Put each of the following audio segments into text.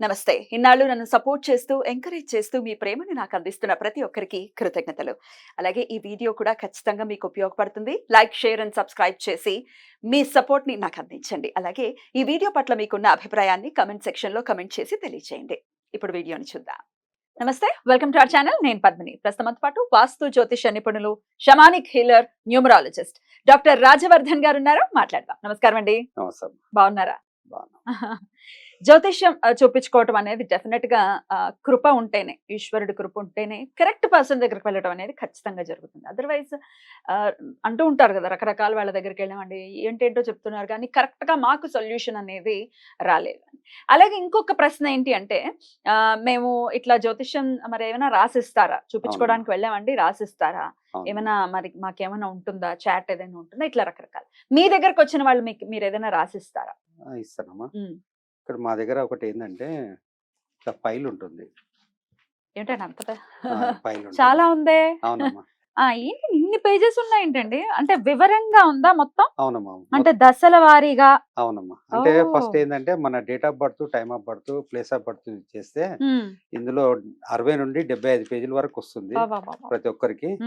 నమస్తే. ఇన్నాళ్ళు నన్ను సపోర్ట్ చేస్తూ ఎంకరేజ్ చేస్తూ మీ ప్రేమని నాకు అందిస్తున్న ప్రతి ఒక్కరికి కృతజ్ఞతలు. అలాగే ఈ వీడియో కూడా ఖచ్చితంగా మీకు ఉపయోగపడుతుంది. లైక్ షేర్ అండ్ సబ్స్క్రైబ్ చేసి మీ సపోర్ట్ని నాకు అందించండి. అలాగే ఈ వీడియో పట్ల మీకున్న అభిప్రాయాన్ని కమెంట్ సెక్షన్లో కమెంట్ చేసి తెలియజేయండి ఇప్పుడు వీడియోని చూద్దాం. నమస్తే. Welcome to our channel. నేను పద్మిని. ప్రస్తుతంతో పాటు వాస్తు జ్యోతిష నిపుణులు shamanic healer numerologist doctor Rajavardhan గారు ఉన్నారు మాట్లాడదాం. నమస్కారం అండి. బాగున్నారా? బాగున్నా. జ్యోతిష్యం చూపించుకోవటం అనేది డెఫినెట్గా కృప ఉంటేనే ఈశ్వరుడి కృప ఉంటేనే కరెక్ట్ పర్సన్ దగ్గరికి వెళ్ళడం అనేది ఖచ్చితంగా జరుగుతుంది. అదర్వైజ్ అంటూ ఉంటారు కదా రకరకాల వాళ్ళ దగ్గరికి వెళ్ళామండి ఏంటేంటో చెప్తున్నారు కానీ కరెక్ట్గా మాకు సొల్యూషన్ అనేది రాలేదు. అలాగే ఇంకొక ప్రశ్న ఏంటి అంటే మేము ఇట్లా జ్యోతిష్యం మరి ఏమైనా రాసిస్తారా? చూపించుకోవడానికి వెళ్ళామండి రాసిస్తారా. ఏమైనా మరి మాకేమైనా ఉంటుందా? చాట్ ఏదైనా ఉంటుందా? ఇట్లా రకరకాల. మీ దగ్గరకు వచ్చిన వాళ్ళు మీకు మీరు ఏదైనా రాసిస్తారా? ఇస్తానమ్మా. ఇక్కడ మా దగ్గర ఒకటి ఏంటంటే ఇట్లా ఫైల్ ఉంటుంది ఏంటండి అంత పె- ఆ, ఫైల్ ఉంటుంది. చాలా ఉందే? అవునమ్మా. ఆ ఏంటి ఇన్ని పేజెస్ ఉన్నాయేంటండి? అంటే వివరంగా ఉందా మొత్తం? అవునమ్మా అంటే దశల వారీగా? అవునమ్మా. అంటే. ఫస్ట్ ఏంటంటే మన date of birth time of birth place of birth చేస్తే ఇందులో అరవై నుండి డెబ్బై ఐదు పేజీల వరకు వస్తుంది. ప్రతి ఒక్కరికి.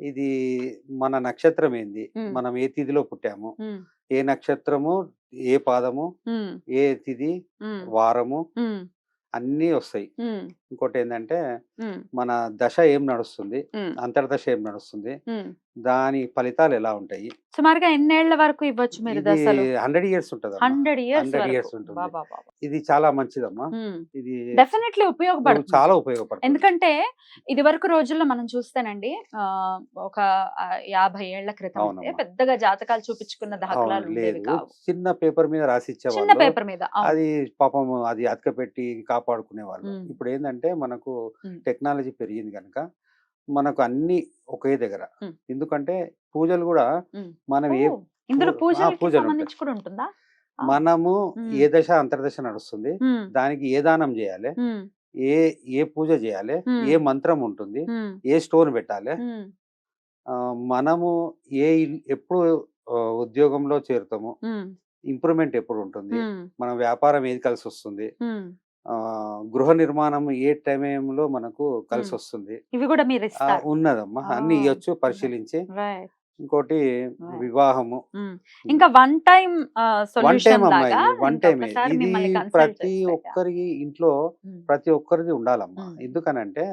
ఇది మన నక్షత్రం ఏంది. మనం ఏ తిథిలో పుట్టాము? ఏ నక్షత్రము ఏ పాదము? ఏ తిథి? వారము? అన్నీ వస్తాయి. ఇంకోటి ఏంటంటే మన దశ ఏం నడుస్తుంది? అంతర్దశ ఏం నడుస్తుంది. దాని ఫలితాలు ఎలా ఉంటాయి? సుమారుగా ఎన్నేళ్ళ వరకు ఇవ్వచ్చు మీరు హండ్రెడ్ ఇయర్స్ ఉంటుంది హండ్రెడ్ ఇయర్స్ 100 years వరకు ఉంటుంది. ఇది చాలా మంచిదమ్మా. ఇది డెఫినెట్లీ ఉపయోగపడుతుంది. చాలా ఉపయోగపడుతుంది. ఎందుకంటే ఇది వరకు రోజుల్లో మనం చూస్తేనండి ఒక యాభై ఏళ్ళ క్రితం. పెద్దగా జాతకాలు చూపించుకున్న దాఖలాలు చిన్న పేపర్ మీద రాసి చిన్న పేపర్ మీద. అది పాపం అది అతకపెట్టి కాపాడుకునే వాళ్ళు. ఇప్పుడు ఏంటంటే మనకు ఉమ్. టెక్నాలజీ పెరిగింది కనుక మనకు అన్ని ఒకే దగ్గర. ఎందుకంటే పూజలు కూడా. మనం ఏ ఇందులో పూజలు ఉంటుందా. మనము. ఏ దశ అంతర్దశ నడుస్తుంది దానికి ఏ దానం చేయాలి ఏ ఏ పూజ చేయాలి. ఏ మంత్రం ఉంటుంది ఏ స్టోన్ పెట్టాలి మనము ఏ ఎప్పుడు ఉద్యోగంలో చేరుతాము ఇంప్రూవ్మెంట్ ఎప్పుడు ఉంటుంది మన వ్యాపారం ఏది కలిసి వస్తుంది గృహ నిర్మాణం ఏ టైంలో మనకు కలిసి. వస్తుంది ఇవి కూడా మీరు ఉన్నదమ్మా. అన్ని ఇవ్వచ్చు పరిశీలించి. ఇంకోటి. వివాహము. ఇంకా one time one time solution అమ్మా లాగా ఇది వన్ టైం ఇది ప్రతి ఒక్కరికి ఇంట్లో ప్రతి ఒక్కరిది ఉండాలమ్మా. మ్మ్. ఎందుకనంటే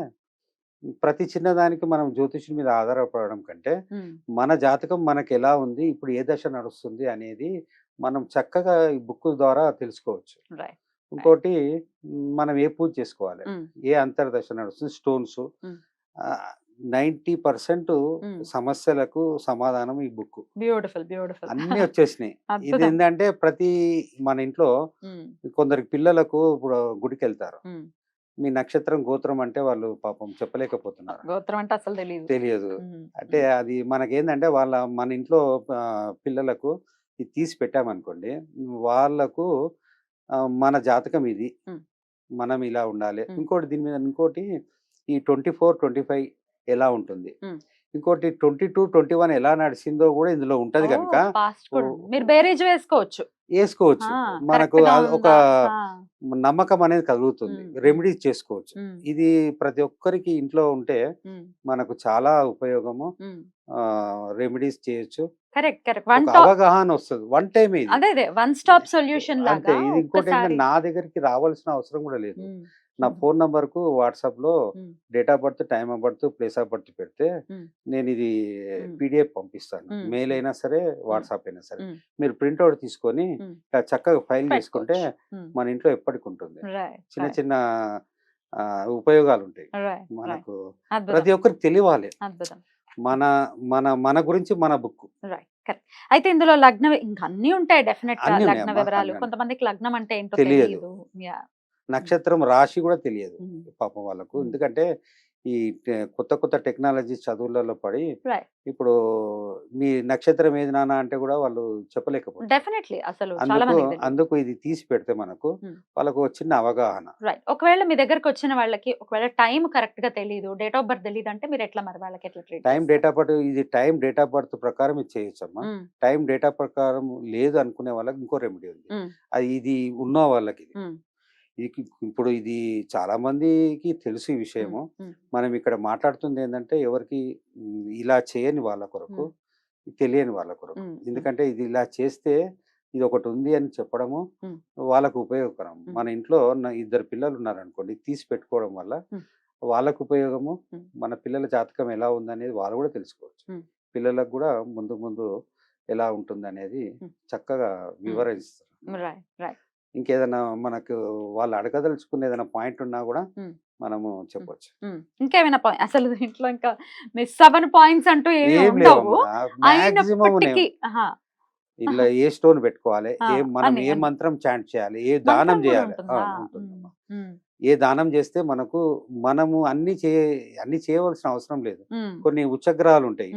ప్రతి చిన్నదానికి మనం జ్యోతిష్యం మీద ఆధారపడడం కంటే మన జాతకం మనకి ఎలా ఉంది ఇప్పుడు ఏ దశ నడుస్తుంది అనేది మనం చక్కగా ఈ బుక్ ద్వారా తెలుసుకోవచ్చు. రైట్. ఇంకోటి మనం ఏ పూజ చేసుకోవాలి? ఏ అంతర్దశ నడుస్తుంది? స్టోన్స్. మ్మ్. Ninety percent. సమస్యలకు సమాధానం ఈ బుక్ బ్యూటిఫుల్ బ్యూటిఫుల్. అన్ని వచ్చేసినాయి. ఇది ఏంటంటే ప్రతి మన ఇంట్లో కొందరికి పిల్లలకు ఇప్పుడు గుడికి వెళ్తారు. మీ నక్షత్రం గోత్రం అంటే వాళ్ళు పాపం చెప్పలేకపోతున్నారు. గోత్రం అంటే అసలు తెలియదు. తెలియదు. అంటే అది మనకేందంటే వాళ్ళ మన ఇంట్లో పిల్లలకు ఇది తీసి పెట్టామనుకోండి వాళ్ళకు మన జాతకం ఇది. మనం ఇలా ఉండాలి. ఇంకోటి దీని మీద ఇంకోటి ఈ ట్వంటీ ఫోర్ ట్వంటీ ఫైవ్ ఎలా ఉంటుంది. ఇంకోటి ట్వంటీ టూ ట్వంటీ వన్ ఎలా నడిచిందో కూడా ఇందులో ఉంటది కనుక. మీరు బేరేజ్ వేసుకోవచ్చు వేసుకోవచ్చు మనకు ఒక నమ్మకం అనేది కలుగుతుంది. రెమెడీస్ చేసుకోవచ్చు. ఇది ప్రతి ఒక్కరికి ఇంట్లో ఉంటే మనకు చాలా ఉపయోగము. రెమెడీస్ చేయొచ్చు. Correct correct. వన్ ఒక టాప్ అవగాహన వస్తుంది. వన్ టైం ఇది. అదే అదే. వన్ స్టాప్ సొల్యూషన్ లాగా ఇది ఇంకోటి నా దగ్గరికి రావాల్సిన అవసరం కూడా లేదు. నా ఫోన్ నంబర్కు వాట్సాప్లో date of birth time of birth place of birth పెడితే. నేను ఇది. పీడిఎఫ్ పంపిస్తాను. మెయిల్ అయినా సరే వాట్సాప్ అయినా సరే. మీరు ప్రింట్అవుట్ తీసుకొని చక్కగా ఫైల్ చేసుకుంటే. ఉమ్, మన ఇంట్లో ఎప్పటికి ఉంటుంది. చిన్న చిన్న ఉపయోగాలు ఉంటాయి. మనకు ప్రతి ఒక్కరికి తెలియాలి. మన మన మన గురించి మన బుక్ అయితే ఇందులో లగ్న ఇంకా అన్ని ఉంటాయి డెఫినెట్ లగ్న వివరాలు కొంతమందికి లగ్నం అంటే ఏంటో తెలియదు. నక్షత్రం రాశి కూడా తెలియదు పాపం వాళ్ళకు. ఎందుకంటే ఈ కొత్త కొత్త టెక్నాలజీ చదువులలో పడి. ఇప్పుడు మీ నక్షత్రం ఏది నాన్న అంటే కూడా వాళ్ళు చెప్పలేకపోతారు. డెఫినెట్లీ అసలు అందుకు. అందుకు ఇది తీసి పెడితే మనకు. వాళ్ళకు చిన్న అవగాహన. ఒకవేళ మీ దగ్గరకు వచ్చిన వాళ్ళకి ఒకవేళ టైం కరెక్ట్గా తెలియదు డేట్ ఆఫ్ బర్త్ తెలియదు అంటే మీరు ఎట్లా మరి వాళ్ళకి ఎట్లా టైం డేట్ ఆఫ్ బర్త్ ఇది టైం డేట్ ఆఫ్ బర్త్ ప్రకారం ఇది చేయొచ్చమ్మా. టైం డేట్ ఆఫ్ ప్రకారం లేదు అనుకునే వాళ్ళకి ఇంకో రెమెడీ ఉంది. అది ఇది ఉన్న వాళ్ళకి ఇప్పుడు ఇది చాలా మందికి తెలుసు ఈ విషయము. మనం ఇక్కడ మాట్లాడుతుంది ఏంటంటే ఎవరికి ఇలా చేయని వాళ్ళ కొరకు తెలియని వాళ్ళ కొరకు. ఎందుకంటే ఇది ఇలా చేస్తే ఇది ఒకటి ఉంది అని చెప్పడము. వాళ్ళకు ఉపయోగకరం. మన ఇంట్లో ఇద్దరు పిల్లలు ఉన్నారనుకోండి తీసి పెట్టుకోవడం వల్ల. వాళ్ళకు ఉపయోగము. మన పిల్లల జాతకం ఎలా ఉందనేది వాళ్ళు కూడా తెలుసుకోవచ్చు. పిల్లలకు కూడా ముందు ముందు ఎలా ఉంటుంది అనేది. చక్కగా వివరిస్తారు. ఇంకేదైనా మనకు వాళ్ళు అడగదలుచుకున్న ఏదైనా పాయింట్ ఉన్నా కూడా. మనము చెప్పొచ్చు. ఇంకేమైనా అసలు ఇంట్లో ఇంకా మిస్ అవ్వని పాయింట్స్ అంటూ ఏమి ఇలా ఏ స్టోన్ పెట్టుకోవాలి ఏ మనం ఏ. మంత్రం చాంట్ చేయాలి ఏ దానం చేయాలి. ఏ దానం చేస్తే మనకు మనము అన్ని చే అన్ని చేయవలసిన అవసరం లేదు. కొన్ని ఉచ్చగ్రహాలు ఉంటాయి.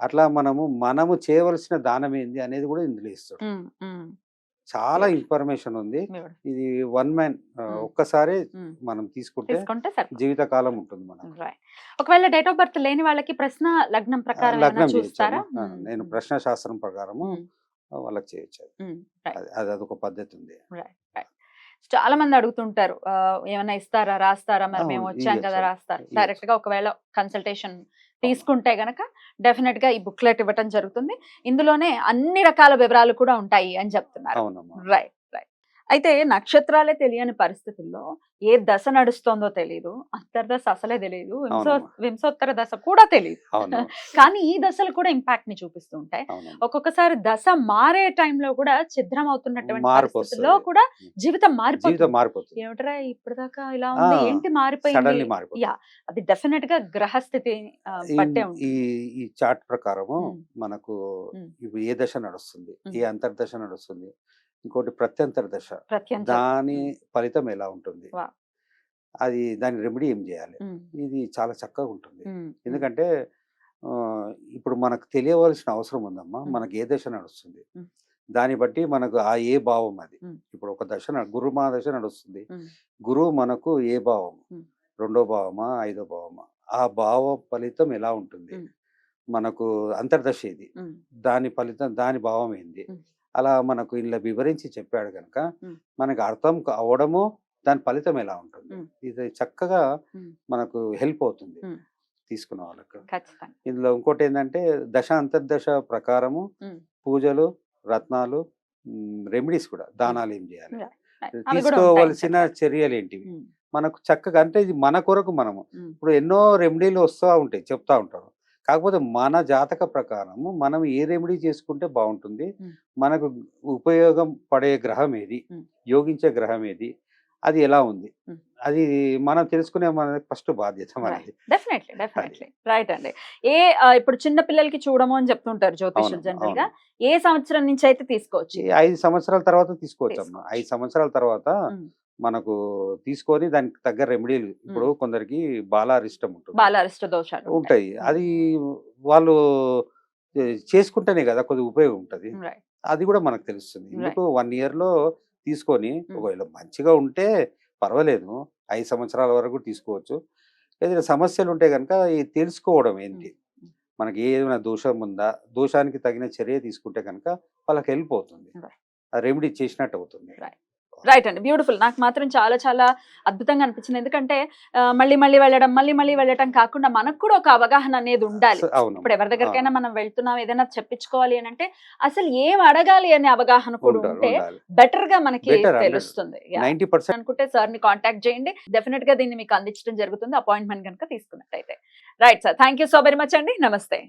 అట్లా మనము మనము చేయవలసిన దానం ఏంది అనేది కూడా ఇందులో ఇస్తాడు. చాలా ఇన్ఫర్మేషన్ ఉంది. ఇది వన్ మ్యాన్. ఒక్కసారి మనం తీసుకుంటే సరే జీవితకాలం ఉంటుంది మనం ఒకవేళ డేట్ ఆఫ్ బర్త్ లేని వాళ్ళకి ప్రశ్న లగ్నం ప్రకారం లగ్నం చూస్తారా? నేను ప్రశ్న శాస్త్రం ప్రకారము వాళ్ళకి చేయొచ్చు అది. అదొక పద్ధతి ఉంది. చాలా మంది అడుగుతుంటారు ఏమైనా ఇస్తారా రాస్తారా? మరి మేము వచ్చాం కదా. రాస్తారు. డైరెక్ట్గా ఒకవేళ కన్సల్టేషన్ తీసుకుంటే గనక డెఫినెట్గా ఈ బుక్లెట్ ఇవ్వటం జరుగుతుంది. ఇందులోనే అన్ని రకాల వివరాలు కూడా ఉంటాయి అని చెప్తున్నారు. రైట్. అయితే నక్షత్రాలే తెలియని పరిస్థితుల్లో ఏ దశ నడుస్తోందో తెలియదు అంతర్దశ అసలే తెలియదు వింశో. వింశోత్తర దశ కూడా తెలియదు కానీ ఈ దశలు కూడా ఇంపాక్ట్ని చూపిస్తూ ఉంటాయి. ఒక్కొక్కసారి దశ మారే టైంలో కూడా ఛిద్రం అవుతున్నటువంటి పరిస్థితుల్లో. కూడా జీవితం మారిపోతుంది. ఏమిట్రా ఇప్పటిదాకా ఇలా ఉంది? ఏంటి మారిపోయింది? యా అది డెఫినెట్గా గ్రహస్థితి ఆ, ఈ- చార్ట్ ప్రకారము. మనకు ఏ దశ నడుస్తుంది. ఏ అంతర్దశ నడుస్తుంది? ఇంకోటి ప్రత్యంతర దశ. దాని ఫలితం ఎలా ఉంటుంది. అది దాని రెమెడీ ఏం చేయాలి? ఇది చాలా చక్కగా ఉంటుంది. ఎందుకంటే ఇప్పుడు మనకు తెలియవలసిన అవసరం ఉందమ్మా. మనకి ఏ దశ నడుస్తుంది. దాన్ని బట్టి మనకు ఆ ఏ భావం అది. ఇప్పుడు ఒక దశ గురు మా దశ నడుస్తుంది. గురువు మనకు ఏ భావం. రెండో భావమా ఐదో భావమా? ఆ భావ ఫలితం ఎలా ఉంటుంది. మనకు అంతర్దశ ఇది దాని ఫలితం దాని భావం ఏంది. అలా మనకు ఇలా వివరించి చెప్పాడు కనుక. మనకు అర్థం అవడము దాని ఫలితం ఎలా ఉంటుంది. ఇది చక్కగా. మనకు హెల్ప్ అవుతుంది. తీసుకున్న వాళ్ళకు ఇందులో ఇంకోటి ఏంటంటే దశ అంతర్దశ ప్రకారము. పూజలు రత్నాలు రెమెడీస్ కూడా దానాలు ఏం చేయాలి తీసుకోవలసిన. చర్యలు ఏంటివి మనకు చక్కగా అంటే ఇది మన కొరకు మనము ఇప్పుడు ఎన్నో రెమెడీలు వస్తూ ఉంటాయి చెప్తా ఉంటారు కాకపోతే మన జాతక ప్రకారము మనం ఏ రెమెడీ చేసుకుంటే బాగుంటుంది. మనకు ఉపయోగం పడే గ్రహం ఏది. యోగించే గ్రహం ఏది అది ఎలా ఉంది. అది మనం తెలుసుకునే మన ఫస్ట్ బాధ్యత మనది డెఫినెట్లీ డెఫినెట్లీ రైట్ అండి ఏ ఇప్పుడు చిన్న పిల్లలకి చూడము అని చెప్తుంటారు జ్యోతిష్యులు అవును, జనరల్గా. ఏ సంవత్సరం నుంచి అయితే తీసుకోవచ్చు ఐదు సంవత్సరాల తర్వాత తీసుకోవచ్చు అమ్మా. ఐదు సంవత్సరాల తర్వాత. మనకు తీసుకొని దానికి తగ్గ రెమెడీలు ఇప్పుడు కొందరికి బాలారిష్టం ఉంటుంది బాలారిష్ట దోషాలు ఉంటాయి. అది వాళ్ళు చేసుకుంటేనే కదా కొద్దిగా ఉపయోగం ఉంటుంది అది కూడా మనకు తెలుస్తుంది. ఎందుకు వన్ ఇయర్లో తీసుకొని. ఒకవేళ మంచిగా ఉంటే పర్వాలేదు. ఐదు సంవత్సరాల వరకు తీసుకోవచ్చు. ఏదైనా సమస్యలు ఉంటే కనుక తెలుసుకోవడం ఏంటి. మనకి ఏదైనా దోషం ఉందా దోషానికి తగిన చర్య తీసుకుంటే కనుక వాళ్ళకి హెల్ప్ అవుతుంది Right. ఆ రెమెడీ చేసినట్టు అవుతుంది. రైట్ అండి. బ్యూటిఫుల్ నాకు మాత్రం చాలా చాలా అద్భుతంగా అనిపించింది. ఎందుకంటే మళ్ళీ మళ్ళీ వెళ్ళడం మళ్ళీ మళ్ళీ వెళ్ళడం కాకుండా మనకు కూడా ఒక అవగాహన అనేది ఉండాలి. ఇప్పుడు ఎవరి దగ్గరికైనా మనం వెళ్తున్నాం ఏదైనా చెప్పించుకోవాలి అని అంటే అసలు ఏం అడగాలి అనే అవగాహన కూడా ఉంటే బెటర్గా మనకి. తెలుస్తుంది. అనుకుంటే సార్ని కాంటాక్ట్ చేయండి. డెఫినెట్గా దీన్ని మీకు అందించడం జరుగుతుంది. అపాయింట్మెంట్ కనుక తీసుకున్నట్టయితే. Right sir thank you so very much అండి. నమస్తే.